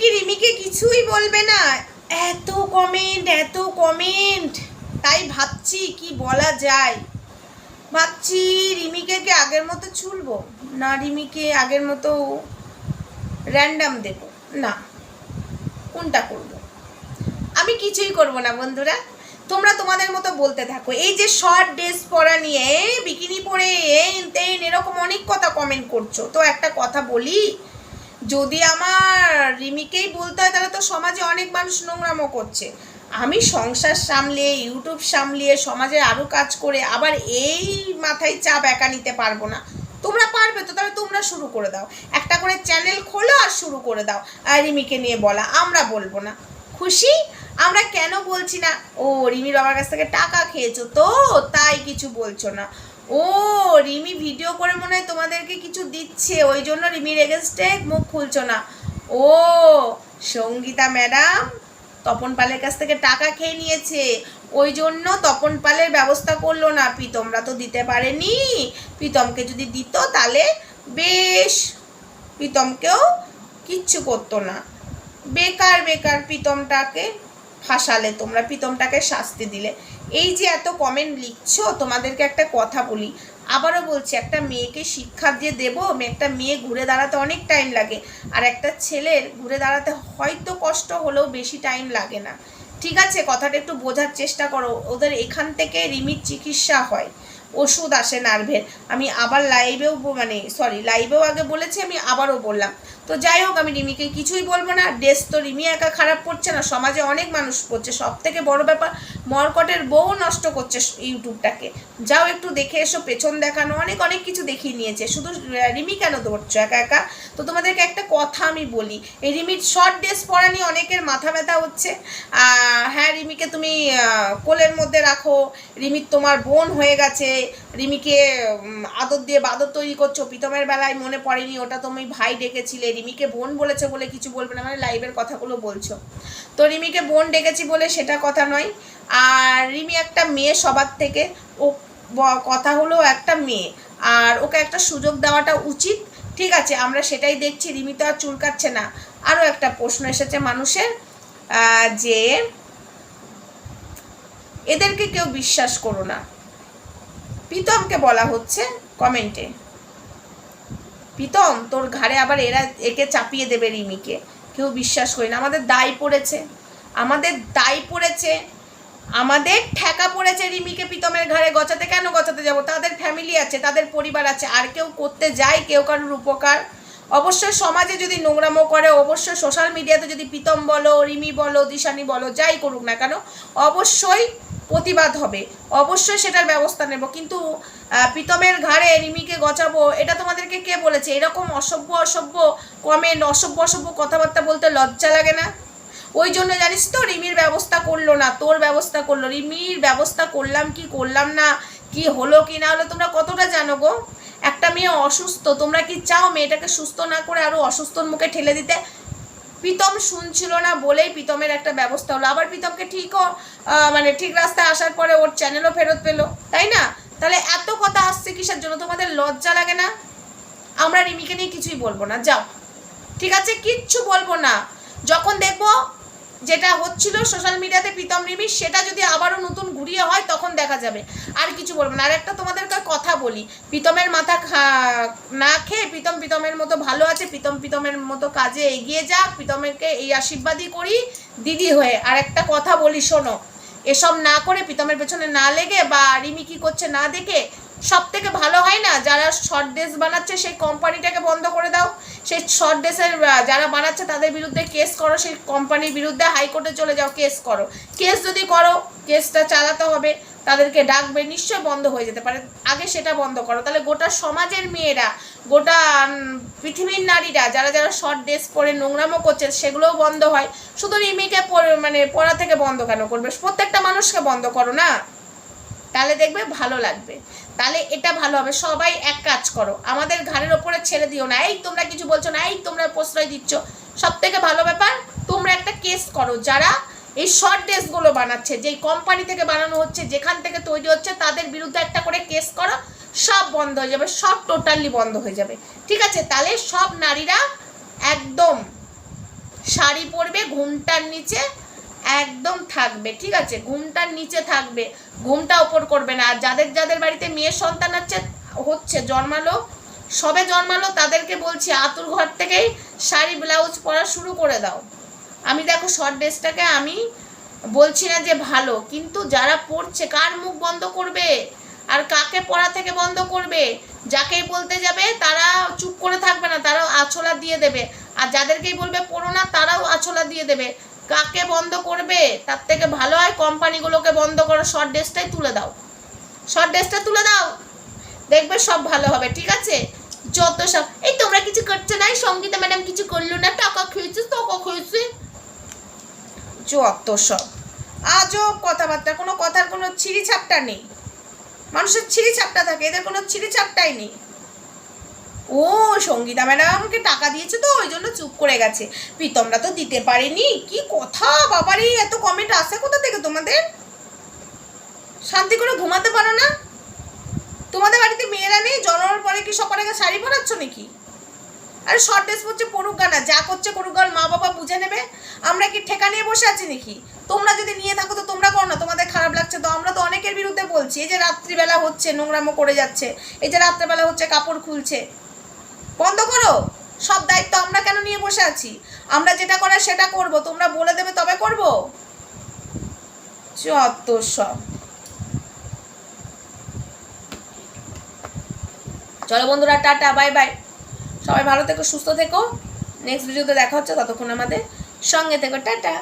কি রিমিকে কিছুই বলবে না? এত কমেন্ট এত কমেন্ট তাই ভাবছি কি বলা যায়। ভাবছি রিমিকে কি আগের মতো ছুলবো না রিমিকে আগের মতো র্যান্ডাম দেব। না। কোনটা করব? আমি কিছুই করব না বন্ধুরা। তোমরা তোমাদের মতো বলতে থাকো। এই যে শর্ট ড্রেস পরা নিয়ে বিকিনি পরে, এই তেন এরকম অনেক কথা কমেন্ট করছ। তো একটা কথা বলি যদি আমার রিমিকেই বলতে হয়, তাহলে তো সমাজে অনেক মানুষ নোংরামো করছে। আমি সংসার সামলিয়ে, ইউটিউব সামলিয়ে, সমাজে আরও কাজ করে আবার এই মাথায় চাপ একা নিতে পারব না। তোমরা পারবে তো, তাহলে তোমরা শুরু করে দাও। একটা করে চ্যানেল খোলো আর শুরু করে দাও। আর রিমিকে নিয়ে বলা, আমরা বলব না। খুশি? আমরা কেন বলছি না? ও রিমির বাবার কাছ থেকে টাকা খেয়েছো তো, তাই কিছু বলছো না। ও, রিমি ভিডিও করে মনে হয় তোমাদেরকে কিছু দিচ্ছে, ওই জন্য রিমির এগেনস্টে মুখ খুলছো না। ও, সঙ্গীতা ম্যাডাম, তপন পালের কাছ থেকে টাকা খেয়ে নিয়েছে। ওই জন্য তপন পালের ব্যবস্থা করল না। প্রীতমরা তো দিতে পারেনি। প্রীতমকে যদি দিত তাহলে বেশ প্রীতমকেও কিচ্ছু করতো না। বেকার বেকার প্রীতমটাকে ফাঁসালে, তোমরা প্রীতমটাকে শাস্তি দিলে। এই যে এত কমেন্ট লিখছো, তোমাদেরকে একটা কথা বলি। আবারও বলছি, একটা মেয়েকে শিক্ষা দিয়ে দেবো একটা মেয়ে ঘুরে দাঁড়াতে অনেক টাইম লাগে। আর একটা ছেলের ঘুরে দাঁড়াতে হয়তো কষ্ট হলেও বেশি টাইম লাগে না। ঠিক আছে, কথাটা একটু বোঝার চেষ্টা করো। ওদের এখান থেকে রিমির চিকিৎসা হয়। ওষুধ আসে নার্ভের। আমি আবার লাইভেও মানে সরি লাইভেও আগে বলেছি, আমি আবারও বললাম। তো যাই হোক, আমি রিমিকে কিছুই বলব না। ড্রেস তো রিমি একা খারাপ করছে না, সমাজে অনেক মানুষ করছে। সব থেকে বড় ব্যাপার, মরকটের বউ নষ্ট করছে ইউটিউবটাকে। যাও একটু দেখে এসো, পেছন দেখানো, অনেক অনেক কিছু দেখিয়ে নিয়েছে। শুধু রিমি কেন ধরছো একা একা? তো তোমাদেরকে একটা কথা আমি বলি, এই রিমির শর্ট ড্রেস পরা নিয়ে অনেকের মাথা ব্যথা হচ্ছে। হ্যাঁ রিমিকে তুমি কোলের মধ্যে রাখো। রিমির তোমার বোন হয়ে গেছে। রিমিকে আদর দিয়ে বাদর তৈরি করছ। প্রীতমের বেলায় মনে পড়েনি, ওটা তুমি ভাই ডেকেছিলে। রিমিকে বোন বলেছে বলে কিছু বলবে না মানে লাইভের কথাগুলো বলছো। তো রিমিকে বোন ডেকেছি বলে সেটা কথা নয়। আর রিমি একটা মেয়ে সবার থেকে। ও কথা হলো একটা মেয়ে। আর ওকে একটা সুযোগ দেওয়াটা উচিত। ঠিক আছে, আমরা সেটাই দেখছি, রিমি তো আর চুলকাচ্ছে না। আরও একটা প্রশ্ন এসেছে মানুষের যে এদেরকে কেউ বিশ্বাস করো না। প্রীতমকে বলা হচ্ছে কমেন্টে। প্রীতম, তোর ঘাড়ে আবার এরা একে চাপিয়ে দেবে রিমিকে। কেউ বিশ্বাস করি না, আমাদের দায় পড়েছে। আমাদের দায় পড়েছে, আমাদের ঠেকা পড়েছে রিমিকে প্রীতমের ঘাড়ে গচাতে। কেন গচাতে যাব? তাদের ফ্যামিলি আছে, তাদের পরিবার আছে, আর কেউ করতে যায়, কেউ কারোর উপকার। অবশ্যই সমাজে যদি নোংরামো করে অবশ্যই সোশ্যাল মিডিয়াতে যদি প্রীতম বলো, রিমি বলো, দিশানি বলো, যাই করুক না কেন, অবশ্যই প্রতিবাদ হবে। অবশ্যই সেটার ব্যবস্থা নেব। কিন্তু প্রীতমের ঘাড়ে রিমিকে গচাবো, এটা তোমাদেরকে কে বলেছে? এরকম অসভ্য অসভ্য কমেন্ট অসভ্য অসভ্য কথাবার্তা বলতে লজ্জা লাগে না? ওই জন্য জানিস তো, রিমির ব্যবস্থা করল না, তোর ব্যবস্থা করল। রিমির ব্যবস্থা করলাম কি করলাম না, কি হলো কি না হলো তোমরা কতটা জানো গো? একটা মেয়ে অসুস্থ, তোমরা কি চাও মেয়েটাকে সুস্থ না করে আরও অসুস্থর মুখে ঠেলে দিতে? প্রীতম শুনছিল না বলেই প্রীতমের একটা ব্যবস্থা হলো। আবার প্রীতমকে ঠিকও মানে ঠিক রাস্তায় আসার পরে ওর চ্যানেলও ফেরত পেল। তাই না? তাহলে এত কথা আসছে কিসের জন্য? তোমাদের লজ্জা লাগে না? আমরা রিমিকে নিয়ে কিছুই বলব না। যাও। ঠিক আছে? কিচ্ছু বলব না। যখন দেখব যেটা হচ্ছিল সোশ্যাল মিডিয়াতে প্রীতম রিমি সেটা যদি আবারও নতুন ঘুরিয়ে হয়, তখন দেখা যাবে। আর কিছু বলব না। আর একটা তোমাদেরকে কথা বলি। প্রীতমের মাথা না খেয়ে প্রীতম প্রীতমের মতো ভালো আছে, প্রীতম প্রীতমের মতো কাজে এগিয়ে যাক প্রীতমেরকে এই আশীর্বাদই করি। দিদি হয়ে আর একটা কথা বলি, শোনো। এসব না করে প্রীতমের পেছনে না লেগে বা রিমি কি করছে না দেখে সব থেকে ভালো হয় না? যারা শর্ট ড্রেস বানাচ্ছে, সেই কোম্পানিটাকে বন্ধ করে দাও। সেই শর্ট ড্রেসের যারা বানাচ্ছে, তাদের বিরুদ্ধে কেস করো। সেই কোম্পানির বিরুদ্ধে হাইকোর্টে চলে যাও কেস করো। কেস যদি করো কেসটা চালাতে হবে। তাদেরকে ডাকবে নিশ্চয় বন্ধ হয়ে যেতে পারে। আগে সেটা বন্ধ করো। তাহলে গোটা সমাজের মেয়েরা, গোটা পৃথিবীর নারীরা, যারা যারা শর্ট ড্রেস পরে নোংরামো করছে, সেগুলোও বন্ধ হয়। শুধু রিমিকে মানে পড়া থেকে বন্ধ কেন করবে? প্রত্যেকটা মানুষকে বন্ধ করো না? তাহলে দেখবে ভালো লাগবে। তাহলে এটা ভালো হবে। সবাই এক কাজ করো। আমাদের ঘাড়ের ওপরে ছেড়ে দিও না। এই তোমরা কিছু বলছো না, এই তোমরা প্রশ্রয় দিচ্ছ। সব থেকে ভালো ব্যাপার, তোমরা একটা কেস করো। যারা এই শর্ট ড্রেসগুলো বানাচ্ছে, যেই কোম্পানি থেকে বানানো হচ্ছে, যেখান থেকে তৈরি হচ্ছে, তাদের বিরুদ্ধে একটা করে কেস করো, সব বন্ধ হয়ে যাবে, সব টোটালি বন্ধ হয়ে যাবে। ঠিক আছে? তাহলে সব নারীরা একদম শাড়ি পরবে, ঘুমটার নিচে একদম থাকবে, ঠিক আছে? ঘুমটার নিচে থাকবে, ঘুমটা ওপর করবে না। আর যাদের যাদের বাড়িতে মেয়ের সন্তান হচ্ছে হচ্ছে, জন্মালো, সবে জন্মালো, তাদেরকে বলছি, আতুর ঘর থেকেই শাড়ি, ব্লাউজ পরা শুরু করে দাও। আমি দেখো শর্ট ড্রেসটাকে আমি বলছি না যে ভালো, কিন্তু যারা পড়ছে, কার মুখ বন্ধ করবে? আর কাকে পড়া থেকে বন্ধ করবে? যাকেই বলতে যাবে, তারা চুপ করে থাকবে না, তারাও আছলা দিয়ে দেবে। আর যাদেরকেই বলবে, পড়ো না, তারাও আছলা দিয়ে দেবে। কাকে বন্ধ করবে? তার থেকে ভালো হয় কোম্পানিগুলোকে বন্ধ করো শর্ট ড্রেসটাই তুলে দাও। শর্ট ড্রেসটা তুলে দাও। দেখবে সব ভালো হবে, ঠিক আছে? যত সব, এই তোমরা কিছু করছ না? এই সঙ্গীতা ম্যাডাম কিছু করল না? টাকা খেয়েছে টাকা খেয়েছে। যত সব। আজব কথাবার্তা, কোনো কথার কোনো ছিঁড়ি ছাপটা নেই। মানুষের ছিঁড়ি ছাপটা থাকে, এদের কোনো ছিঁড়ি ছাপটাই নেই। ও সঙ্গীতা ম্যাডাম আমাকে টাকা দিয়েছে তো ওই জন্য চুপ করে গেছে। প্রীতমরা তো দিতে পারেনি। কি কথা বাবারই এত কমেন্ট আসে কোথা থেকে তোমাদের? শান্তি করে ঘুমাতে পারো না? তোমাদের বাড়িতে মেয়েরা নেই? জন্মানোর পরে কি আগে শাড়ি পরাচ্ছ নাকি? আরে শর্ট ড্রেস পরছে পড়ুক না যা করছে করুক গা, মা বাবা বুঝে নেবে। আমরা কি ঠেকা নিয়ে বসে আছি নাকি? তোমরা যদি নিয়ে থাকো তো তোমরা করো না তোমাদের খারাপ লাগছে তো। আমরা তো অনেকের বিরুদ্ধে বলছি এই যে রাত্রিবেলা হচ্ছে নোংরামো করে যাচ্ছে এই যে রাত্রেবেলা হচ্ছে কাপড় খুলছে। বন্ধ করো। সব দায়িত্ব আমরা কেন নিয়ে বসে আছি? আমরা যেটা করার সেটা করব, তোমরা বলে দেবে তবে করব। যত সব। চলো বন্ধুরা, টাটা, বাই বাই। সবাই ভালো থেকো, সুস্থ থেকো। নেক্সট ভিডিওতে দেখা হচ্ছে, ততক্ষণ আমাদের সঙ্গে থেকো, টাটা।